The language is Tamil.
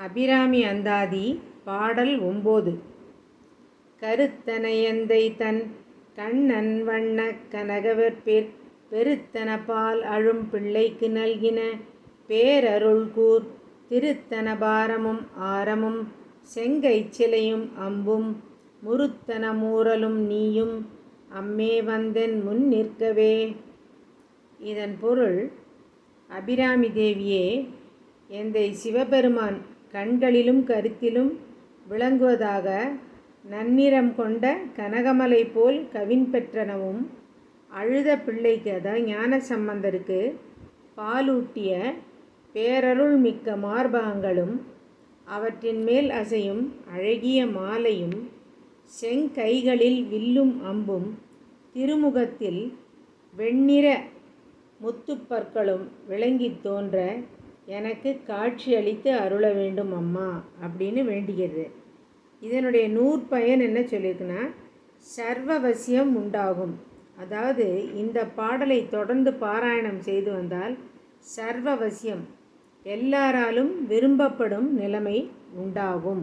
அபிராமி அந்தாதி பாடல் ஒம்போது. கருத்தனையந்தை தன் கண்ணன் வண்ண கனகவற்பிற் பெருத்தன பால் அழும் பிள்ளைக்கு நல்கின பேரருள்கூர் திருத்தன பாரமும் ஆரமும் செங்கை சிலையும் அம்பும் முருத்தன மூரலும் நீயும் அம்மே வந்தென் முன் நிற்கவே. இதன் பொருள் அபிராமி தேவியே எந்தை சிவபெருமான் கண்களிலும் கருத்திலும் விளங்குவதாக நன்னிறம் கொண்ட கனகமலை போல் கவின் பெற்றனவும் அழுத பிள்ளைக்கு அதாவது ஞான சம்பந்தருக்கு பாலூட்டிய பேரருள் மிக்க மார்பகங்களும் அவற்றின் மேல் அசையும் அழகிய மாலையும் செங்கைகளில் வில்லும் அம்பும் திருமுகத்தில் வெண்ணிற முத்துப்பற்களும் விளங்கித் தோன்ற எனக்கு காட்சியளித்து அருள வேண்டும் அம்மா அப்படின்னு வேண்டுகிறது இதனுடைய நூற்பயன் என்ன சொல்லியிருக்குன்னா சர்வவசியம் உண்டாகும். அதாவது இந்த பாடலை தொடர்ந்து பாராயணம் செய்து வந்தால் சர்வவசியம் எல்லாராலும் விரும்பப்படும் நிலைமை உண்டாகும்.